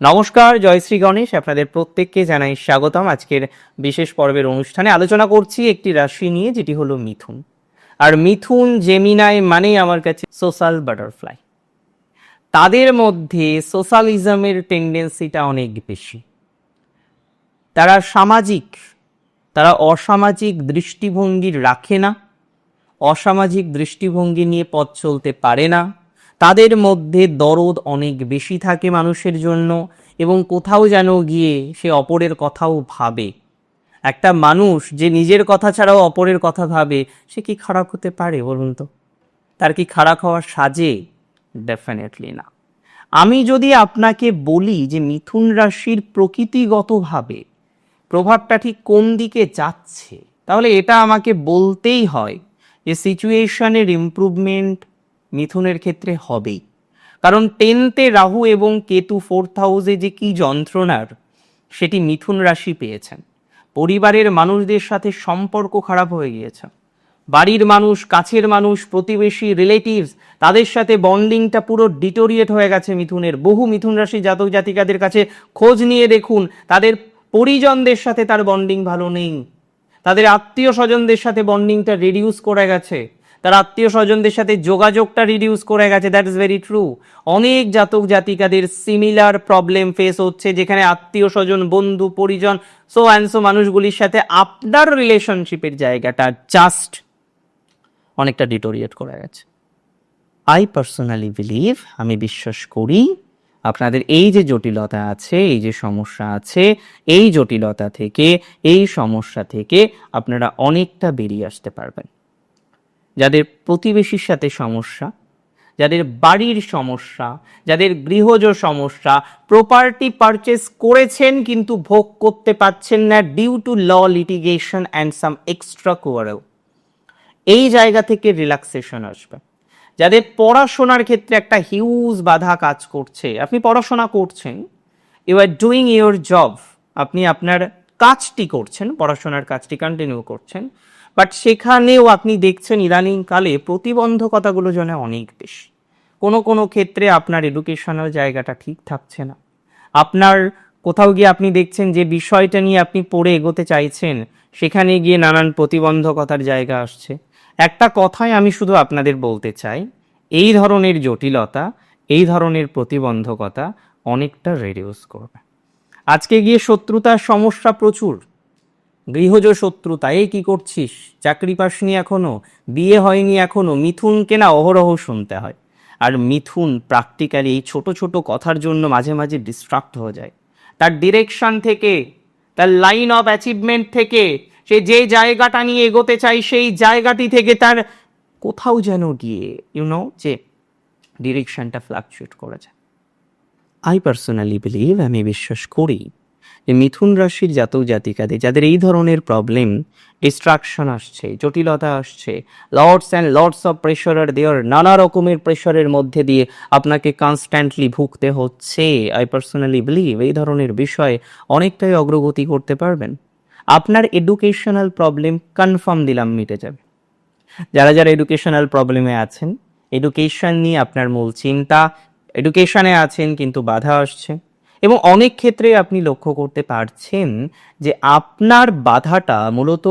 নমস্কার জয়শ্রী গণেশ। আপনাদের প্রত্যেককে জানাই স্বাগতম। আজকের বিশেষ পর্বের অনুষ্ঠানে আলোচনা করছি একটি রাশি নিয়ে, যেটি হলো মিথুন। আর মিথুন জেমিনাই মানেই আমার কাছে সোশ্যাল বাটারফ্লাই তাদের মধ্যে সোশ্যালিজমের টেন্ডেন্সিটা অনেক বেশি। তারা সামাজিক, তারা অসামাজিক দৃষ্টিভঙ্গি রাখে না। অসামাজিক দৃষ্টিভঙ্গি নিয়ে পথ চলতে পারে না। তাদের মধ্যে দরদ অনেক বেশি থাকে মানুষের জন্য এবং কোথাও যেন গিয়ে সে অপরের কথাও ভাবে। একটা মানুষ যে নিজের কথা ছাড়াও অপরের কথা ভাবে, সে কি খারাপ হতে পারে বলুন তো? তার কি খারাপ হওয়ার সাজে? ডেফিনেটলি না। আমি যদি আপনাকে বলি যে মিথুন রাশির প্রকৃতিগতভাবে প্রভাবটা ঠিক কোন দিকে যাচ্ছে, তাহলে এটা আমাকে বলতেই হয় যে সিচুয়েশনের ইমপ্রুভমেন্ট মিথুনের ক্ষেত্রে হবেই। কারণ টেনতে রাহু এবং কেতু ফোর্থ হাউসে যে কি যন্ত্রণার, সেটি মিথুন রাশি পেয়েছেন। পরিবারের মানুষদের সাথে সম্পর্ক খারাপ হয়ে গিয়েছে। বাড়ির মানুষ, কাছের মানুষ, প্রতিবেশী রিলেটিভস তাদের সাথে বন্ডিংটা পুরো ডিটোরিয়েট হয়ে গেছে মিথুনের। বহু মিথুন রাশি জাতক জাতিকাদের কাছে খোঁজ নিয়ে দেখুন, তাদের পরিজনদের সাথে তার বন্ডিং ভালো নেই। তাদের আত্মীয় স্বজনদের সাথে বন্ডিংটা রিডিউস করে গেছে। তার আত্মীয় স্বজনদের সাথে যোগাযোগটা রিডিউস করে গেছে দ্যাট ইজ ভেরি ট্রু অনেক জাতক জাতিকাদের সিমিলার প্রবলেম ফেস হচ্ছে, যেখানে আত্মীয় স্বজন, বন্ধু, পরিজন সো অ্যান্ড সো মানুষগুলির সাথে আপনার রিলেশনশিপের জায়গাটা জাস্ট অনেকটা ডিটোরিয়েট করে গেছে। আই পার্সোনালি বিলিভ আমি বিশ্বাস করি, আপনাদের এই যে জটিলতা আছে, এই যে সমস্যা আছে, এই জটিলতা থেকে, এই সমস্যা থেকে আপনারা অনেকটা বেরিয়ে আসতে পারবেন। যাদের প্রতিবেশীর সাথে সমস্যা, যাদের বাড়ির সমস্যা, যাদের গৃহজ সমস্যা প্রপার্টি পারচেস করেছেন কিন্তু ভোগ করতে পারছেন না due to law litigation and some extra quarrel এই জায়গা থেকে রিল্যাক্সেশন আসবে। যাদের পড়াশোনার ক্ষেত্রে একটা হিউজ বাধা কাজ করছে, আপনি পড়াশোনা করছেন you are doing your job আপনি আপনার কাজটি করছেন, পড়াশোনার কাজটি কন্টিনিউ করছেন বাট সেখানেও আপনি দেখছেন ইদানিংকালে প্রতিবন্ধকতাগুলো যেন অনেক বেশি। কোনো কোনো ক্ষেত্রে আপনার এডুকেশনাল জায়গাটা ঠিক থাকছে না। আপনার কোথাও গিয়ে আপনি দেখছেন যে বিষয়টা নিয়ে আপনি পড়ে এগোতে চাইছেন, সেখানে গিয়ে নানান প্রতিবন্ধকতার জায়গা আসছে। একটা কথাই আমি শুধু আপনাদের বলতে চাই, এই ধরনের জটিলতা, এই ধরনের প্রতিবন্ধকতা অনেকটা রেডিউস করবে। আজকে গিয়ে শত্রুতার সমস্যা প্রচুর। গৃহজ শত্রুতা এই কি করছিস? চাকরি পাসনি এখনও? বিয়ে হয়নি এখনও? মিথুনকে না অহরহ শুনতে হয়। আর মিথুন প্র্যাকটিক্যালি এই ছোট ছোট কথার জন্য মাঝে মাঝে ডিস্ট্রাক্ট হয়ে যায়। তার ডিরেকশন থেকে, তার লাইন অফ অ্যাচিভমেন্ট থেকে, সে যে জায়গাটা নিয়ে এগোতে চাই সেই জায়গাটি থেকে তার কোথাও যেন গিয়ে ইউনো যে ডিরেকশনটা ফ্লাকচুয়েট করে যায় আই পার্সোনালি বিলিভ আমি বিশ্বাস করি যে মিথুন রাশির জাতক জাতিকাদের, যাদের এই ধরনের প্রবলেম ডিস্ট্রাকশন আসছে, জটিলতা আসছে lords and lords of pressure আর দেওয়ার নানা রকমের প্রেশারের মধ্যে দিয়ে আপনাকে কনস্ট্যান্টলি ভুগতে হচ্ছে। আই পার্সোনালি বিলিভ এই ধরনের বিষয়ে অনেকটাই অগ্রগতি করতে পারবেন। আপনার এডুকেশনাল প্রবলেম কনফার্ম দিলাম, মিটে যাবে। যারা যারা এডুকেশনাল প্রবলেমে আছেন এডুকেশন নিয়ে আপনার মূল চিন্তা এডুকেশনে আছেন কিন্তু বাধা আসছে। এবং অনেক ক্ষেত্রে আপনি লক্ষ্য করতে পারছেন যে আপনার বাধাটা মূলত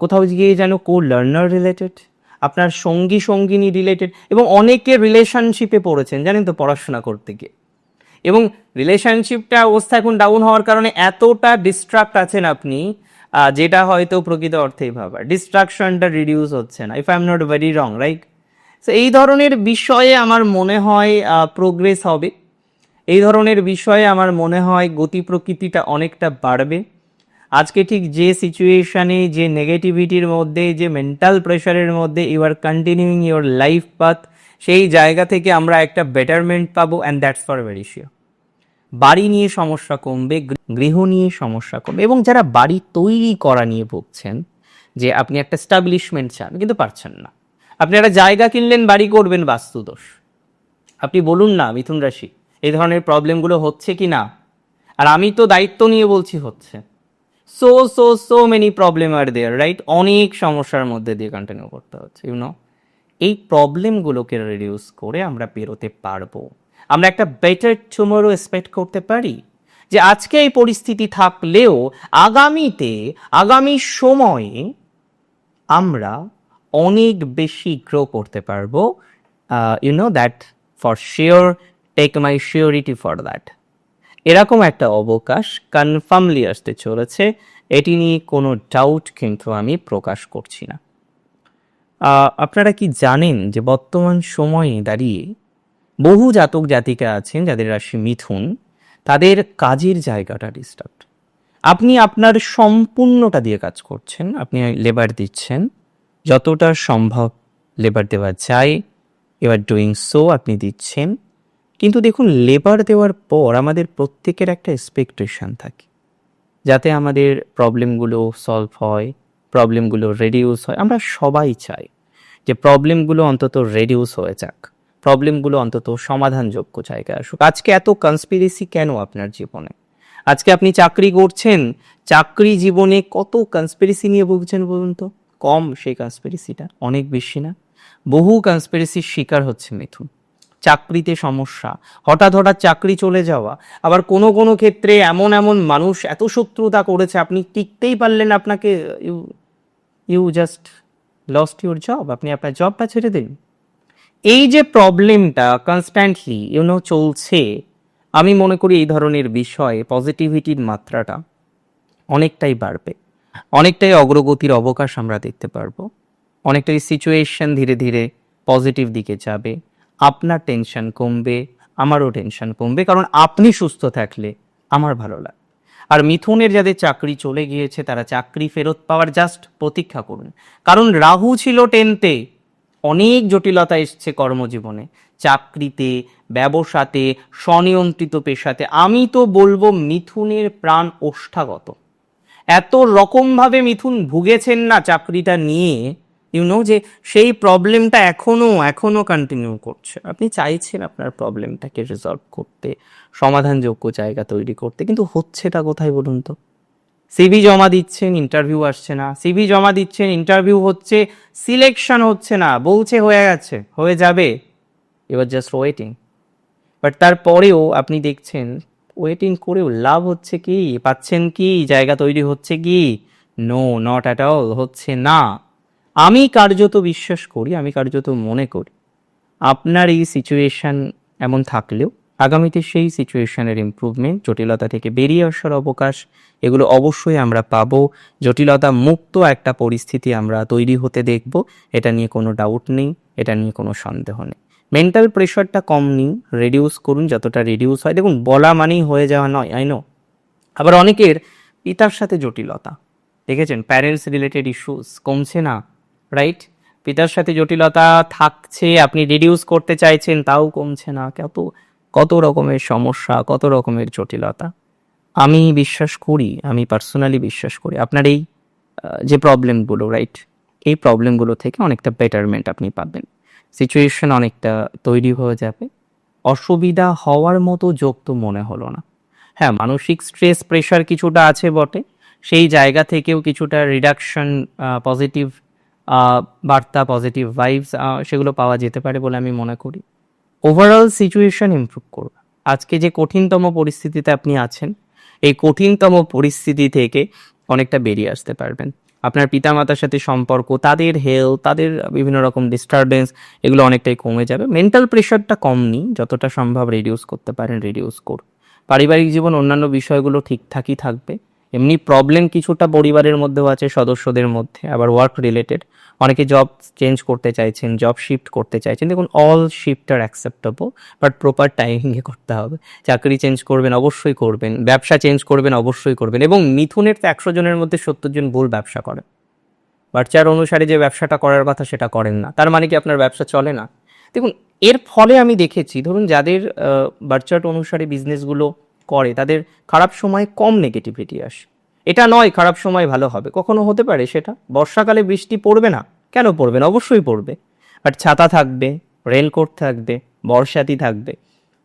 কোথাও গিয়ে যেন কো লার্নার রিলেটেড আপনার সঙ্গী সঙ্গিনী রিলেটেড এবং অনেকে রিলেশনশিপে পড়েছেন, জানেন তো পড়াশোনা করতে গিয়ে। এবং রিলেশনশিপটা অবস্থা এখন ডাউন হওয়ার কারণে এতটা ডিস্ট্রাক্ট আছেন আপনি যেটা হয়তো প্রকৃত অর্থেই ভাবা ডিস্ট্রাকশনটা রিডিউস হচ্ছে না if I am not very wrong right so এই ধরনের বিষয়ে আমার মনে হয় প্রোগ্রেস হবে। এই ধরনের বিষয়ে আমার মনে হয় গতি প্রকৃতিটা অনেকটা বাড়বে। আজকে ঠিক যে সিচুয়েশানে যে নেগেটিভিটির মধ্যে, যে মেন্টাল প্রেশারের মধ্যে you are continuing your life path সেই জায়গা থেকে আমরা একটা বেটারমেন্ট পাবো and that's for very sure বাড়ি নিয়ে সমস্যা কমবে, গৃহ নিয়ে সমস্যা কমবে এবং যারা বাড়ি তৈরি করা নিয়ে ভুগছেন, যে আপনি একটা স্টাবলিশমেন্ট চান, কিন্তু পারছেন না। আপনি একটা জায়গা কিনলেন, বাড়ি করবেন, বাস্তুদোষ। আপনি বলুন না, মিথুন রাশি। এই ধরনের প্রবলেমগুলো হচ্ছে কি না? আর আমি তো দায়িত্ব নিয়ে বলছি হচ্ছে। So so so many problem are there right অনেক সমস্যার মধ্যে দিয়ে কন্টিনিউ করতে হচ্ছে ইউনো এই প্রবলেমগুলোকে রিডিউস করে আমরা বেরোতে পারব। আমরা একটা বেটার টুমোরো এক্সপেক্ট করতে পারি যে আজকে এই পরিস্থিতি থাকলেও আগামীতে, আগামী সময়ে আমরা অনেক বেশি গ্রো করতে পারব you know that for sure take my surety for that এরকম একটা অবকাশ কনফার্মলি আসতে চলেছে। এটি নিয়ে কোনো ডাউট কিন্তু আমি প্রকাশ করছি না। আপনারা কি জানেন যে বর্তমান সময়ে দাঁড়িয়ে বহু জাতক জাতিকা আছেন যাদের রাশি মিথুন, তাদের কাজের জায়গাটা ডিস্টার্ব আপনি আপনার সম্পূর্ণটা দিয়ে কাজ করছেন, আপনি লেবার দিচ্ছেন, যতটা সম্ভব লেবার দেওয়া যায় এবার ডুইং সো আপনি দিচ্ছেন। কিন্তু দেখুন লেবার দেওয়ার পর আমাদের প্রত্যেকের একটা এক্সপেকটেশন থাকে। যাতে আমাদের প্রবলেমগুলো সলভ হয় প্রবলেমগুলো রেডিউস হয়। আমরা সবাই চাই যে প্রবলেমগুলো অন্তত রেডিউস হয়ে যাক। প্রবলেমগুলো অন্তত সমাধানযোগ্য জায়গায় আসুক। আজকে এত কনস্পিরেসি কেন আপনার জীবনে? আজকে আপনি চাকরি করছেন, চাকরি জীবনে কত কনস্পিরেসি নিয়ে ভুগছেন বলুন তো? কম সেই কনস্পিরেসিটা অনেক বেশি না? বহু কনস্পিরেসির শিকার হচ্ছে মিথুন। চাকরিতে সমস্যা। হঠাৎ হঠাৎ চাকরি চলে যাওয়া। আবার কোনো কোনো ক্ষেত্রে এমন এমন মানুষ এত শত্রুতা করেছে, আপনি টিকতেই পারলেন আপনাকে, you you just lost your job আপনি আপনার জবটা ছেড়ে দিন এই যে প্রবলেমটা কনস্ট্যান্টলি ইউনো চলছে, আমি মনে করি এই ধরনের বিষয়ে পজিটিভিটির মাত্রাটা অনেকটাই বাড়বে। অনেকটাই অগ্রগতির অবকাশ আমরা দেখতে পারব। অনেকটাই সিচুয়েশন ধীরে ধীরে পজিটিভ দিকে যাবে। আপনার টেনশন কমবে, আমারও টেনশন কমবে, কারণ আপনি সুস্থ থাকলে আমার ভালো লাগে। আর মিথুনের যাদের চাকরি চলে গিয়েছে, তারা চাকরি ফেরত পাওয়ার জাস্ট প্রতীক্ষা করুন। কারণ রাহু ছিল টেনতে অনেক জটিলতা এসছে কর্মজীবনে। চাকরিতে, ব্যবসাতে, স্বনিয়ন্ত্রিত পেশাতে। আমি তো বলব মিথুনের প্রাণ ওষ্ঠাগত। এত রকমভাবে মিথুন ভুগেছেন না চাকরিটা নিয়ে। ইউনো যে সেই প্রবলেমটা এখনও এখনও কন্টিনিউ করছে। আপনি চাইছেন আপনার প্রবলেমটাকে রিজলভ করতে, সমাধানযোগ্য জায়গা তৈরি করতে, কিন্তু হচ্ছেটা কোথায় বলুন তো? সিভি জমা দিচ্ছেন ইন্টারভিউ আসছে না। সিভি জমা দিচ্ছেন ইন্টারভিউ হচ্ছে সিলেকশন হচ্ছে না। বলছে হয়ে গেছে, হয়ে যাবে। এবার জাস্ট ওয়েটিং বাট তারপরেও আপনি দেখছেন ওয়েটিং করেও লাভ হচ্ছে কি? পাচ্ছেন কি? জায়গা তৈরি হচ্ছে কি? নো নট অ্যাট অল হচ্ছে না। আমি কার্যত বিশ্বাস করি, আমি কার্যত মনে করি, আপনার এই সিচুয়েশান এমন থাকলেও, আগামীতে সেই সিচুয়েশনের ইমপ্রুভমেন্ট জটিলতা থেকে বেরিয়ে আসার অবকাশ, এগুলো অবশ্যই আমরা পাবো। জটিলতা মুক্ত একটা পরিস্থিতি আমরা তৈরি হতে দেখব, এটা নিয়ে কোনো ডাউট নেই, এটা নিয়ে কোনো সন্দেহ নেই। মেন্টাল প্রেশারটা কম নিন রিডিউস করুন, যতটা রিডিউস হয়। দেখুন, বলা মানেই হয়ে যাওয়া নয় আই নো আবার অনেকের পিতার সাথে জটিলতা, দেখেছেন? প্যারেন্টস রিলেটেড ইস্যুস কমছে না। রাইট পিতার সাথে জটিলতা থাকছে, আপনি রিডিউস করতে চাইছেন, তাও কমছে না। কত কত রকমের সমস্যা, কত রকমের জটিলতা। আমি বিশ্বাস করি, আমি পার্সোনালি বিশ্বাস করি, আপনার এই যে প্রবলেমগুলো রাইট এই প্রবলেমগুলো থেকে অনেকটা বেটারমেন্ট আপনি পাবেন। সিচুয়েশন অনেকটা তৈরি হয়ে যাবে। অসুবিধা হওয়ার মতো যোগ তো মনে হলো না। হ্যাঁ মানসিক স্ট্রেস প্রেশার কিছুটা আছে বটে। সেই জায়গা থেকেও কিছুটা রিডাকশন পজিটিভ বার্তা পজিটিভ ভাইবস সেগুলো পাওয়া যেতে পারে বলে আমি মনে করি। ওভারঅল সিচুয়েশন ইমপ্রুভ করবে আজকে যে কঠিনতম পরিস্থিতিতে আপনি আছেন, এই কঠিনতম পরিস্থিতি থেকে অনেকটা বেরিয়ে আসতে পারবেন। আপনার পিতামাতার সাথে সম্পর্ক, তাদের হেলথ তাদের বিভিন্ন রকম ডিস্টারবেন্স এগুলো অনেকটাই কমে যাবে। মেন্টাল প্রেশারটা কম নিই, যতটা সম্ভব রিডিউস করতে পারেন রিডিউস করুন। পারিবারিক জীবন অন্যান্য বিষয়গুলো ঠিকঠাকই থাকবে। এমনি প্রবলেম কিছুটা পরিবারের মধ্যেও আছে, সদস্যদের মধ্যে, আবার ওয়ার্ক রিলেটেড অনেকে জব চেঞ্জ করতে চাইছেন জব শিফট করতে চাইছেন। দেখুন all shift are acceptable but proper টাইমিংয়ে করতে হবে। চাকরি চেঞ্জ করবেন, অবশ্যই করবেন। ব্যবসা চেঞ্জ করবেন, অবশ্যই করবেন। এবং মিথুনের তো একশো জনের মধ্যে সত্তর জন ভুল ব্যবসা করে। বাচ্চার অনুসারে যে ব্যবসাটা করার কথা সেটা করেন না। তার মানে কি আপনার ব্যবসা চলে না? দেখুন, এর ফলে আমি দেখেছি, ধরুন, যাদের বাচ্চাট অনুসারে বিজনেসগুলো করে, তাদের খারাপ সময় কম নেগেটিভিটি আসে। এটা নয় খারাপ সময় ভালো হবে, কখনো হতে পারে সেটা। বর্ষাকালে বৃষ্টি পড়বে না। কেন পড়বে না? অবশ্যই পড়বে। বাট ছাতা থাকবে রেলকোট থাকবে বর্ষাতি থাকবে।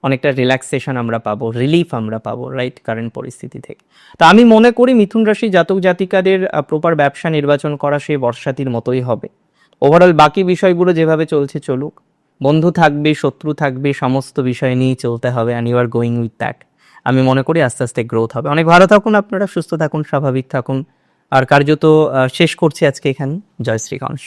অনেকটা রিল্যাক্সেশন আমরা পাবো রিলিফ আমরা পাবো রাইট কারেন্ট পরিস্থিতি থেকে। তা আমি মনে করি মিথুন রাশি জাতক জাতিকাদের প্রপার ব্যবসা নির্বাচন করা সেই বর্ষাতির মতোই হবে। ওভারঅল বাকি বিষয়গুলো যেভাবে চলছে চলুক। বন্ধু থাকবে, শত্রু থাকবে, সমস্ত বিষয় নিয়েই চলতে হবে and you are going with that আমি মনে করি আস্তে আস্তে গ্রোথ হবে। অনেক ভালো থাকুন আপনারা, সুস্থ থাকুন, স্বাভাবিক থাকুন। আর কার্যত শেষ করছি আজকে এখানে। জয় শ্রীগণেশ